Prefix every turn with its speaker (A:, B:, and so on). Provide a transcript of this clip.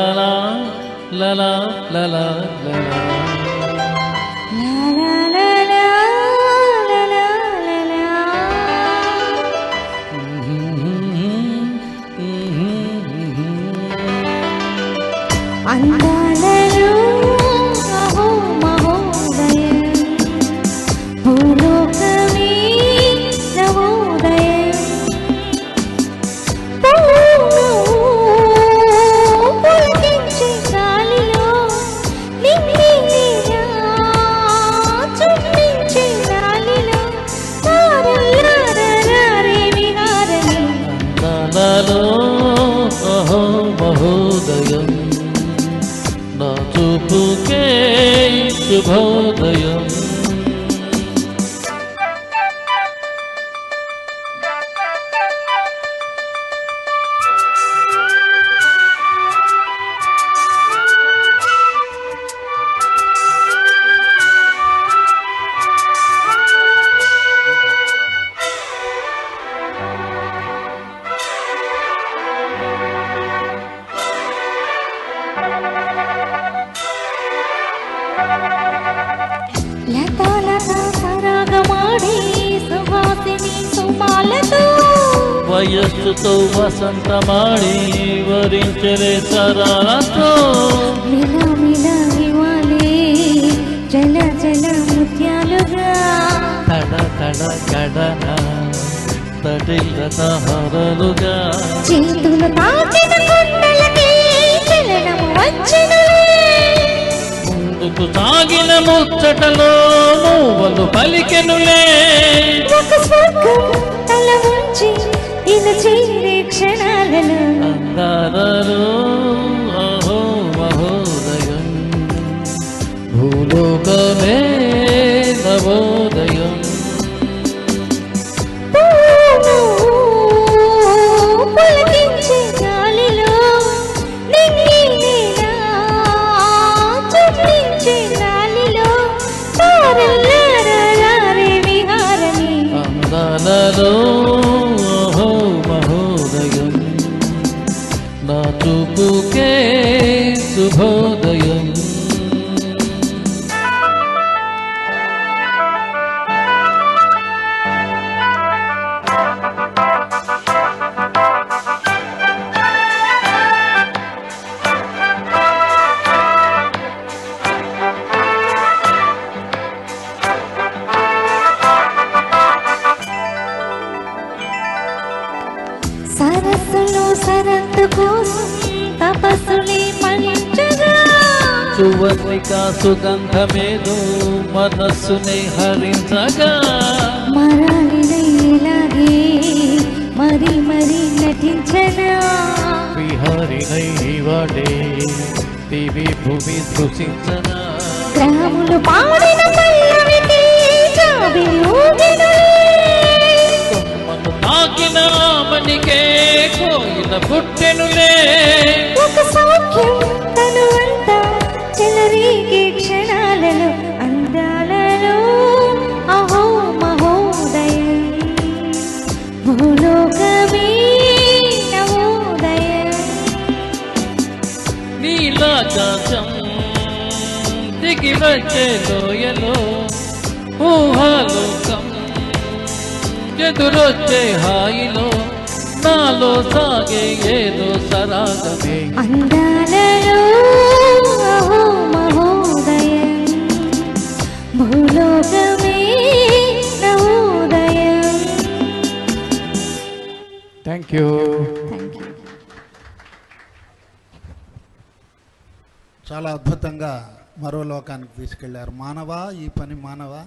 A: லலா
B: லலா லலா லலா. அந்த शुभोदयम्।
A: వయస్సుతో వసంతమాడి వరించలే సరాలతో
B: జల జల ముత్యాలుగా.
A: తడ తడ కడన
B: చేతులు తాకిన కొండలకి చలనము వచ్చిన.
A: ముందుకు సాగిన ముచ్చటలో మూవలు పలికెనులే.
B: ఒక స్వర్గం తల ఉంచి ఇది చేరే క్షణాలలో
A: అందాలలో అహో మహోదయం. భూలోకమే నవోదయం. बुके सुभोदयम्
B: సరస్సులో సరత్తు కోసం తపస్సులే ఫలించగా
A: సువర్ణిక సుగంధమేదో మనస్సుని హరించగా.
B: మరాలిన ఇలాగే మరి మరి నటించనా.
A: విహారినై వాడే దివి భూమి సృశించనా
B: గ్రాములు పాడిన పల్లవికి
A: తాకిన కోయిల పుట్టెనులే. ఆకాశం దిగి వచ్చే లోయలో ఊహాలోకం ఎదురొచ్చే హాయిలో నాలో సాగే ఏదో సరాగమే
B: అందాలలో అహో
C: చాలా అద్భుతంగా మరో లోకానికి తీసుకెళ్ళారు. మానవా? ఈ పని మానవా?